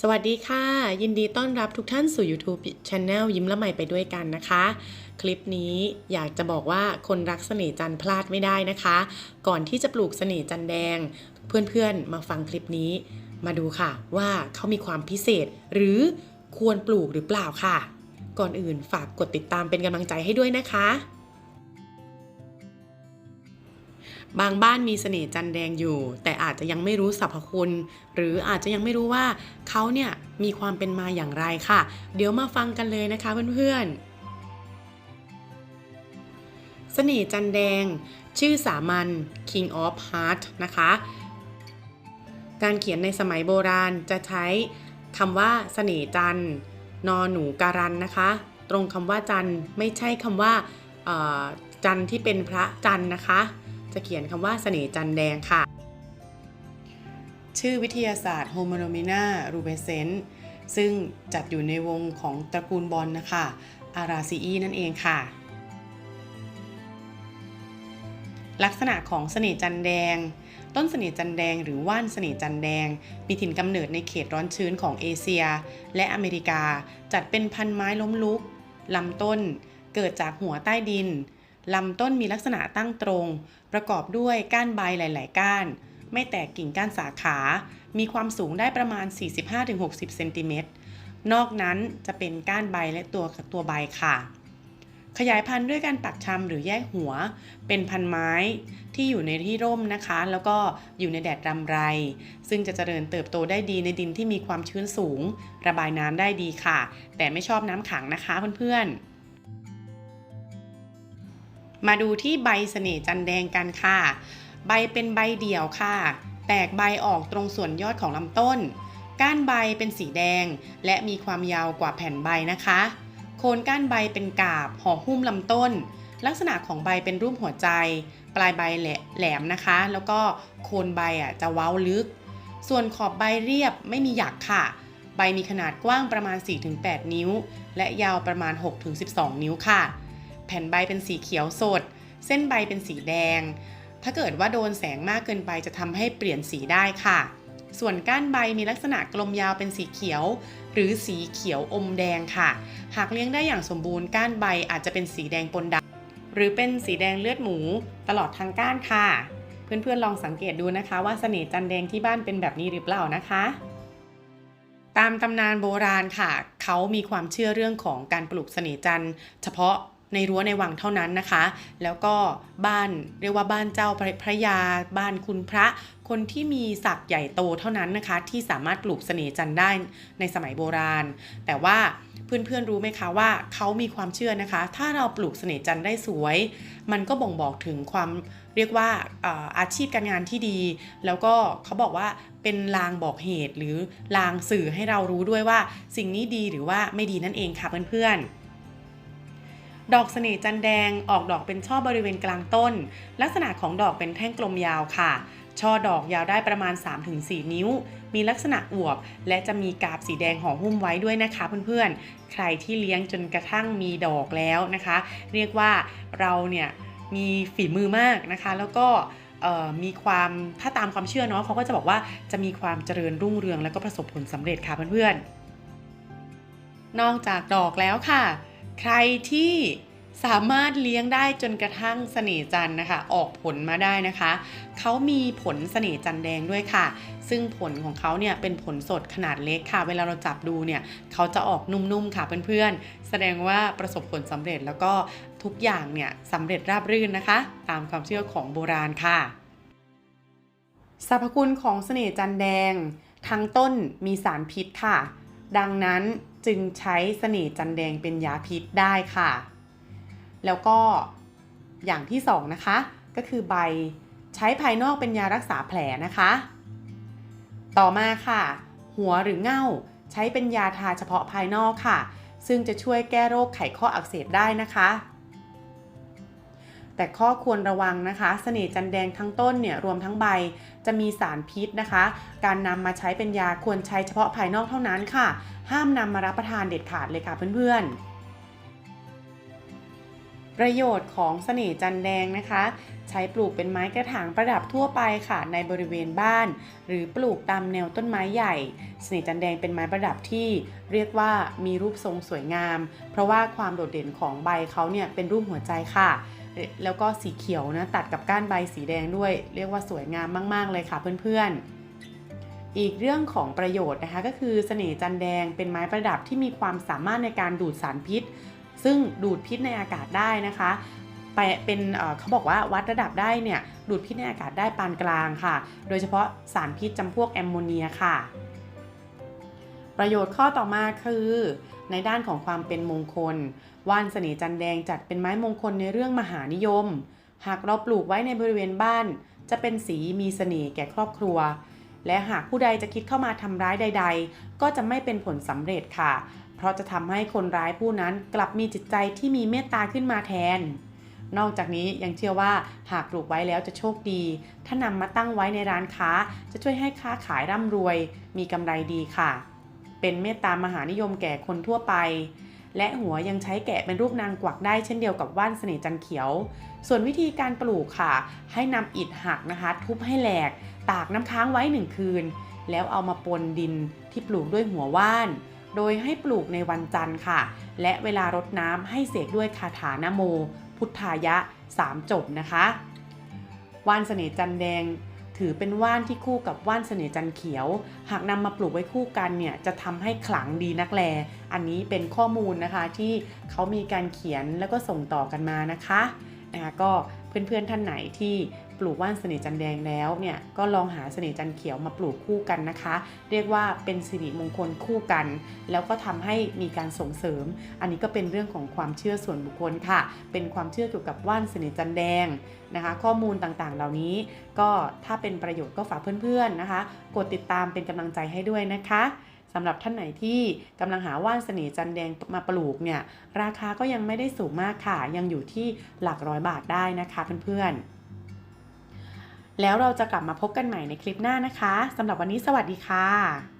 สวัสดีค่ะ ยินดีต้อนรับทุกท่านสู่ YouTube Channel ยิ้มละใหม่ไปด้วยกันนะคะ คลิปนี้อยากจะบอกว่าคนรักเสน่ห์จันทร์พลาดไม่ได้นะคะ ก่อนที่จะปลูกเสน่ห์จันทร์แดง เพื่อนๆมาฟังคลิปนี้ มาดูค่ะว่าเขามีความพิเศษ หรือควรปลูกหรือเปล่าค่ะ ก่อนอื่นฝากกดติดตามเป็นกำลังใจให้ด้วยนะคะ บางบ้านมีเสน่ห์จันแดงอยู่ แต่อาจจะยังไม่รู้สรรพคุณ หรืออาจจะยังไม่รู้ว่าเขาเนี่ยมีความเป็นมาอย่างไรค่ะ เดี๋ยวมาฟังกันเลยนะคะเพื่อนๆ เสน่ห์จันแดง ชื่อสามัญ King of Heart นะคะ การเขียนในสมัยโบราณจะใช้คำว่าเสน่ห์จันนอหนูการันนะคะ ตรงคำว่าจันไม่ใช่คำว่าจันที่เป็นพระจันนะคะ จะเขียนคำว่าเสน่ห์จันแดงค่ะ ชื่อวิทยาศาสตร์ h o m o n o m i n a r u b e s c e n t ซึ่งจัดอยู่ในวงของตระกูลบอลนะคะ อาราซีอีนั่นเองค่ะ ลักษณะของเสน่ห์จันแดง ต้นเสน่ห์จันแดงหรือว่านเสน่ห์จันแดง มีถิ่นกำเนิดในเขตร้อนชื้นของเอเชีย และอเมริกา จัดเป็นพันไม้ล้มลุกลำต้นเกิดจากหัวใต้ดิน ลำต้นมีลักษณะตั้งตรง ประกอบด้วยก้านใบหลาย ๆ ก้าน ไม่แตกกิ่งก้านสาขา มีความสูงได้ประมาณ 45-60 เซนติเมตร นอกนั้นจะเป็นก้านใบและตัวตัวใบค่ะ ขยายพันธุ์ด้วยการปักชำหรือแยกหัว เป็นพันไม้ที่อยู่ในที่ร่มนะคะ แล้วก็อยู่ในแดดรำไร ซึ่งจะเจริญเติบโตได้ดีในดินที่มีความชื้นสูง ระบายน้ำได้ดีค่ะ แต่ไม่ชอบน้ำขังนะคะเพื่อนๆ มาดูที่ใบเสน่ห์จันแดงกันค่ะ ใบเป็นใบเดี่ยวค่ะ แตกใบออกตรงส่วนยอดของลำต้น ก้านใบเป็นสีแดง และมีความยาวกว่าแผ่นใบนะคะ โคนก้านใบเป็นกาบห่อหุ้มลำต้น ลักษณะของใบเป็นรูปหัวใจ ปลายใบแหลแหลมนะคะ แล้วก็โคนใบอะจะเว้าลึก ส่วนขอบใบเรียบไม่มีหยักค่ะ ใบมีขนาดกว้างประมาณ 4-8 นิ้ว และยาวประมาณ 6-12 นิ้วค่ะ แผ่นใบเป็นสีเขียวสด เส้นใบเป็นสีแดง ถ้าเกิดว่าโดนแสงมากเกินไปจะทำให้เปลี่ยนสีได้ค่ะ ส่วนก้านใบมีลักษณะกลมยาวเป็นสีเขียว หรือสีเขียวอมแดงค่ะ หากเลี้ยงได้อย่างสมบูรณ์ก้านใบอาจจะเป็นสีแดงปนดำหรือเป็นสีแดงเลือดหมูตลอดทั้งก้านค่ะ เพื่อนๆลองสังเกตดูนะคะว่าเสน่ห์จันแดงที่บ้านเป็นแบบนี้หรือเปล่านะคะตามตำนานโบราณค่ะ เขามีความเชื่อเรื่องของการปลูกเสน่ห์จันเฉพาะ ในรั้วในวังเท่านั้นนะคะ แล้วก็บ้านเรียกว่าบ้านเจ้าพระยา บ้านคุณพระ คนที่มีศักดิ์ใหญ่โตเท่านั้นนะคะ ที่สามารถปลูกเสน่ห์จันทร์ได้ในสมัยโบราณ แต่ว่าเพื่อนๆรู้ไหมคะว่าเขามีความเชื่อนะคะ ถ้าเราปลูกเสน่ห์จันทร์ได้สวย มันก็บ่งบอกถึงความเรียกว่าอาอาชีพการงานที่ดี แล้วก็เขาบอกว่าเป็นลางบอกเหตุหรือลางสื่อให้เรารู้ด้วยว่า สิ่งนี้ดีหรือว่าไม่ดีนั่นเองค่ะเพื่อนๆ ดอกเสน่ห์จันแดงออกดอกเป็นช่อบริเวณกลางต้น ลักษณะของดอกเป็นแท่งกลมยาวค่ะ ช่อดอกยาวได้ประมาณ 3-4 นิ้ว มีลักษณะอวบ และจะมีกาบสีแดงห่อหุ้มไว้ด้วยนะคะเพื่อนๆ ใครที่เลี้ยงจนกระทั่งมีดอกแล้วนะคะ เรียกว่าเราเนี่ยมีฝีมือมากนะคะ แล้วก็มีความถ้าตามความเชื่อเนาะเขาก็จะบอกว่าจะมีความเจริญรุ่งเรือง แล้วก็ประสบผลสำเร็จค่ะเพื่อนๆนอกจากดอกแล้วค่ะ ใครที่สามารถเลี้ยงได้จนกระทั่งเสน่จันนะคะ ออกผลมาได้นะคะ เขามีผลเสน่จันแดงด้วยค่ะ ซึ่งผลของเขาเนี่ยเป็นผลสดขนาดเล็กค่ะ เวลาเราจับดูเนี่ยเขาจะออกนุ่มๆค่ะเพื่อนๆ แสดงว่าประสบผลสำเร็จแล้วก็ทุกอย่างเนี่ยสำเร็จราบรื่นนะคะ ตามความเชื่อของโบราณค่ะสรรพคุณของเสน่จันแดง ทั้งต้นมีสารพิษค่ะ ดังนั้น จึงใช้เสน่ห์จันแดงเป็นยาพิษได้ค่ะ แล้วก็อย่างที่สองนะคะ ก็คือใบใช้ภายนอกเป็นยารักษาแผลนะคะ ต่อมาค่ะ หัวหรือเง่าใช้เป็นยาทาเฉพาะภายนอกค่ะ ซึ่งจะช่วยแก้โรคไขข้ออักเสบได้นะคะ แต่ข้อควรระวังนะคะเสน่ห์จันแดงทั้งต้นเนี่ยรวมทั้งใบจะมีสารพิษนะคะ การนำมาใช้เป็นยาควรใช้เฉพาะภายนอกเท่านั้นค่ะ ห้ามนำมารับประทานเด็ดขาดเลยค่ะเพื่อนๆประโยชน์ของเสน่ห์จันแดงนะคะ ใช้ปลูกเป็นไม้กระถางประดับทั่วไปค่ะในบริเวณบ้าน หรือปลูกตามแนวต้นไม้ใหญ่เสน่ห์จันแดงเป็นไม้ประดับที่ เรียกว่ามีรูปทรงสวยงาม เพราะว่าความโดดเด่นของใบเขาเนี่ยเป็นรูปหัวใจค่ะ แล้วก็สีเขียวนะตัดกับก้านใบสีแดงด้วย เรียกว่าสวยงามมาก ๆ เลยค่ะเพื่อนๆ อีกเรื่องของประโยชน์นะคะก็คือเสน่ห์จันแดงเป็นไม้ประดับที่มีความสามารถในการดูดสารพิษ ซึ่งดูดพิษในอากาศได้นะคะไปเป็นเอ่อเขาบอกว่าวัดระดับได้เนี่ยดูดพิษในอากาศได้ปานกลางค่ะ โดยเฉพาะสารพิษจำพวกแอมโมเนียค่ะ ประโยชน์ข้อต่อมาคือ ในด้านของความเป็นมงคล ว่านเสน่ห์จันแดงจัดเป็นไม้มงคลในเรื่องมหานิยม หากเราปลูกไว้ในบริเวณบ้าน จะเป็นสีมีเสน่ห์แก่ครอบครัว และหากผู้ใดจะคิดเข้ามาทำร้ายใด ๆ ก็จะไม่เป็นผลสำเร็จค่ะ เพราะจะทำให้คนร้ายผู้นั้นกลับมีจิตใจที่มีเมตตาขึ้นมาแทน นอกจากนี้ยังเชื่อว่าหากปลูกไว้แล้วจะโชคดี ถ้านำมาตั้งไว้ในร้านค้า จะช่วยให้ค้าขายร่ำรวย มีกำไรดีค่ะ เป็นเมตตามหานิยมแก่คนทั่วไป และหัวยังใช้แกะเป็นรูปนางกวักได้เช่นเดียวกับว่านเสน่จันเขียว ส่วนวิธีการปลูกค่ะ ให้นำอิฐหักนะคะ ทุบให้แหลก ตากน้ำค้างไว้หนึ่งคืน แล้วเอามาปนดินที่ปลูกด้วยหัวว่าน โดยให้ปลูกในวันจันทร์ค่ะ และเวลารดน้ำให้เสกด้วยคาถานโม พุทธายะ 3 จบนะคะ ว่านเสน่จันแดง ถือเป็นว่านที่คู่กับว่านเสน่จันเขียว หากนำมาปลูกไว้คู่กันเนี่ยจะทำให้ขลังดีนักแล อันนี้เป็นข้อมูลนะคะที่เขามีการเขียนแล้วก็ส่งต่อกันมานะคะนะคะก็เพื่อนๆท่านไหนที่ ลูกว่านเสน่ห์จันแดงแล้วเนี่ยก็ลองหาเสน่ห์จันเขียวมาปลูกคู่กันนะคะ เรียกว่าเป็นสิริมงคลคู่กัน แล้วก็ทำให้มีการส่งเสริม อันนี้ก็เป็นเรื่องของความเชื่อส่วนบุคคลค่ะ เป็นความเชื่อเกี่ยวกับว่านเสน่ห์จันแดงนะคะ ข้อมูลต่างๆ เหล่านี้ก็ถ้าเป็นประโยชน์ก็ฝากเพื่อนๆนะคะ กดติดตามเป็นกำลังใจให้ด้วยนะคะสำหรับท่านไหนที่กำลังหาว่านเสน่ห์จันแดงมาปลูกเนี่ย ราคาก็ยังไม่ได้สูงมากค่ะ ยังอยู่ที่หลักร้อยบาทได้นะคะเพื่อนๆ แล้วเราจะกลับมาพบกันใหม่ในคลิปหน้านะคะสำหรับวันนี้สวัสดีค่ะ